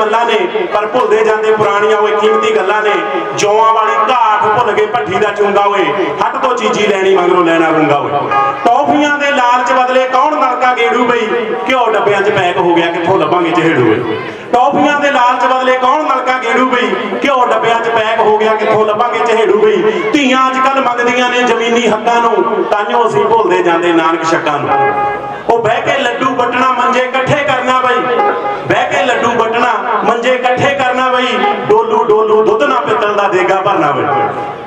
ਮੱਲਾਂ ਨੇ, ਪਰ ਭੁੱਲਦੇ ਜਾਂਦੇ ਪੁਰਾਣੀਆਂ ਓਏ ਕੀਮਤੀ ਗੱਲਾਂ ਨੇ। ਜੌਆਂ ਵਾਲੀ ਘਾਟ ਭੁੱਲ ਗਏ ਭੱਠੀ ਦਾ ਚੁੰਗਾ ਓਏ। ਹੱਟ ਤੋਂ ਚੀਜੀ ਲੈਣੀ ਮਗਰੋਂ ਲੈਣਾ ਗੁੰਗਾ ਓਏ। ਟੌਫੀਆਂ ਦੇ ਲਾਲਚ ਬਦਲੇ ਕੌਣ ਨਲਕਾ ਗੇੜੂ ਬਈ? ਘਿਓ ਡੱਬਿਆਂ 'ਚ ਪੈਕ ਹੋ ਗਿਆ, ਕਿੱਥੋਂ ਲੱਭਾਂਗੇ ਚਿਹੜੂ ਓਏ? ਟੌਫੀਆਂ ਦੇ ਲਾਲਚ ਬਦਲੇ ਕੌਣ ਨਲਕਾ ਗੇੜੂ ਬਈ? ਘਿਓ ਡੱਬਿਆਂ 'ਚ ਪੈਕ ਹੋ ਗਿਆ, ਕਿੱਥੋਂ ਲੱਭਾਂਗੇ ਚਿਹੜੂ ਬਈ? ਧੀਆਂ ਅੱਜ ਕੱਲ ਮੰਗਦੀਆਂ ਨੇ ਜ਼ਮੀਨੀ ਹੱਕਾਂ ਨੂੰ ਤਾਂਿਓ ਅਸੀਂ ਭੁੱਲਦੇ ਜਾਂਦੇ ਨਾਨਕ ਛੱਕਾਂ ਨੂੰ। ਉਹ ਬਹਿ ਦੇਗਾ ਭਰਨਾ ਬਈ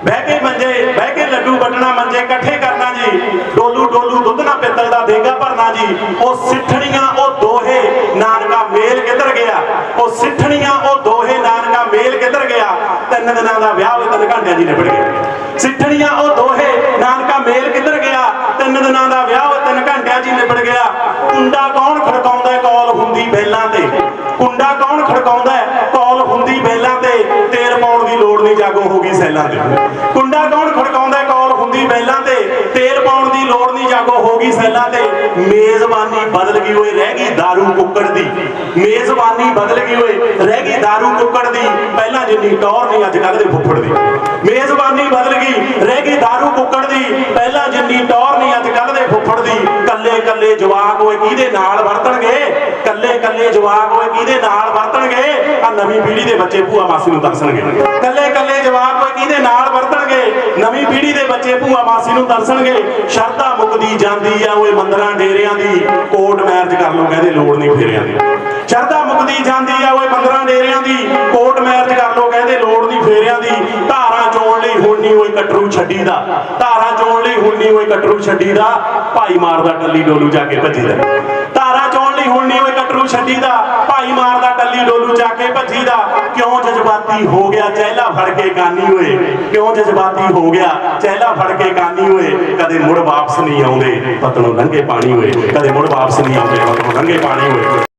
ਬਹਿ ਕੇ ਮੰਜੇ, ਬਹਿ ਕੇ ਲੱਡੂ ਵੱਟਣਾ, ਮੰਜੇ ਇਕੱਠੇ ਕਰਨਾ ਜੀ। ਡੋਲੂ ਡੋਲੂ ਦੁੱਧ ਨਾ ਪਿੱਤਲ ਦਾ ਦੇਗਾ ਭਰਨਾ ਜੀ। ਉਹ ਸਿੱਠਣੀਆਂ, ਉਹ ਦੋਹੇ ਨਾਨਕਾ ਮੇਲ ਕਿੱਧਰ ਗਿਆ? ਉਹ ਸਿੱਠਣੀਆਂ, ਉਹ ਦੋਹੇ ਨਾਨਕਾ ਮੇਲ ਕਿੱਧਰ ਗਿਆ? ਤਿੰਨ ਦਿਨਾਂ ਦਾ ਵਿਆਹ ਹੋਏ, ਤਿੰਨ ਘੰਟਿਆਂ 'ਚ ਨਿਬੜ ਗਿਆ ਸਿੱਠਣੀਆਂ, ਉਹ ਦੋਹੇ ਨਾਨਕਾ ਮੇਲ ਕਿੱਧਰ ਗਿਆ? ਤਿੰਨ ਦਿਨਾਂ ਦਾ ਵਿਆਹ ਹੋਏ, ਤਿੰਨ ਘੰਟਿਆਂ 'ਚ ਨਿਬੜ ਗਿਆ। ਕੁੰਡਾ ਕੌਣ ਖੜਕਾਉਂਦਾ ਕੌਲ ਹੁੰਦੀ ਬੈਲਾਂ ਤੇ। ਕੁੰਡਾ ਕੌਣ ਖੜਕਾਉਂਦਾ ਜਾਗੋ ਹੋ ਗਈ ਸੈਲਾਂ ਤੇ ਕੁੰਡਾ ਕੌਣ ਖੜਕਾਉਂਦਾ ਹੈ? ਕੌਲ ਹੁੰਦੀ ਬੈਲਾਂ ਤੇ ਤੇਲ ਪਾਉਣ ਦੀ ਲੋੜ ਨਹੀਂ ਜਾਗੋ ਹੋ ਗਈ ਸੈਲਾਂ ਤੇ ਮੇਜ਼ਬਾਨੀ ਬਦਲ ਗਈ ਓਏ ਰਹਿ ਗਈ दारू ਕੁੱਕੜ ਦੀ ਮੇਜ਼ਬਾਨੀ ਬਦਲ ਗਈ ਓਏ ਰਹਿ ਗਈ दारू ਕੁੱਕੜ ਦੀ ਪਹਿਲਾਂ ਜਿੰਨੀ ਟੌਰ ਨਹੀਂ ਅੱਜ ਕੱਲ ਦੇ ਫੁੱਫੜ ਦੀ ਮੇਜ਼ਬਾਨੀ ਬਦਲ ਗਈ ਰਹਿ ਗਈ दारू ਕੁੱਕੜ ਦੀ ਪਹਿਲਾਂ ਜਿੰਨੀ ਟੌਰ ਨਹੀਂ ਅੱਜ ਕੱਲ ਦੇ ਫੁੱਫੜ ਦੀ ਕੱਲੇ ਕੱਲੇ ਜਵਾਕ ਓਏ ਕਿਹਦੇ ਨਾਲ ਵਰਤਣਗੇ ਕੱਲੇ ਕੱਲੇ ਜਵਾਕ ਓਏ ਕਿਹਦੇ ਨਾਲ ਵਰਤਣਗੇ ਆ ਨਵੀਂ ਪੀੜ੍ਹੀ ਦੇ ਬੱਚੇ ਭੂਆ ਮਾਸੀ ਨੂੰ ਤਰਸਣਗੇ ਕੱਲੇ ਕੱਲੇ ਜਵਾਕ ਨਾਲ ਵਰਤਣਗੇ। ਨਵੀਂ ਪੀੜ੍ਹੀ ਦੇ ਬੱਚੇ ਭੂਆ ਮਾਸੀ ਨੂੰ ਤਰਸਣਗੇ। ਸ਼ਰਧਾ ਮੁਕਦੀ ਜਾਂਦੀ ਆ ਓਏ ਮੰਦਰਾਂ ਡੇਰਿਆਂ ਦੀ। ਕੋਰਟ ਮੈਰਿਜ ਕਰ ਲਓ, ਕਹਿੰਦੇ ਲੋੜ ਨਹੀਂ ਫੇਰਿਆਂ ਦੀ। ਸ਼ਰਧਾ ਮੁਕਦੀ ਜਾਂਦੀ ਆ ਓਏ ਮੰਦਰਾਂ ਡੇਰਿਆਂ ਦੀ। ਕੋਰਟ ਮੈਰਿਜ ਕਰ ਲੋ ਕਹਿੰਦੇ ਲੋੜ ਨਹੀਂ ਫੇਰਿਆਂ ਦੀ। ਧਾਰਾਂ ਚੋਣ ਲਈ ਹੁਣ ਨਹੀਂ ਓਏ ਕਟਰੂ ਛੱਡੀ ਦਾ। ਧਾਰਾਂ ਚੋਣ ਲਈ ਹੁਣ ਨਹੀਂ ਓਏ ਕਟਰੂ ਛੱਡੀ ਦਾ। ਭਾਈ ਮਾਰਦਾ ਟੱਲੀ ਡੋਲੂ ਜਾ ਕੇ ਭੱਜੀ ਦਾ। ਧਾਰਾਂ ਚੋਣ ਲਈ ਹੁਣ ਨਹੀਂ ਓਏ ਕਟਰੂ ਛੱਡੀ ਦਾ। ਭਾਈ ਮਾਰ ਟੱਲੀ ਡੋਲੂ ਜਾ ਕੇ ਭੱਜੀ ਦਾ ਕਿਉਂ ਜਜ਼ਬਾਤੀ ਹੋ ਗਿਆ? ਚਹਿਲਾ ਫੜ ਕੇ ਗਾਨੀ ਹੋਏ ਕਿਉਂ ਜਜ਼ਬਾਤੀ ਹੋ ਗਿਆ? ਚਹਿਲਾ ਫੜ ਕੇ ਗਾਨੀ ਹੋਏ ਕਦੇ ਮੁੜ ਵਾਪਸ ਨਹੀਂ ਆਉਂਦੇ। ਪਤਨੋਂ ਲੰਘੇ ਪਾਣੀ ਹੋਏ ਕਦੇ ਮੁੜ ਵਾਪਸ ਨਹੀਂ ਆਉਂਦੇ। ਪਤਨੋਂ ਲੰਘੇ ਪਾਣੀ ਹੋਏ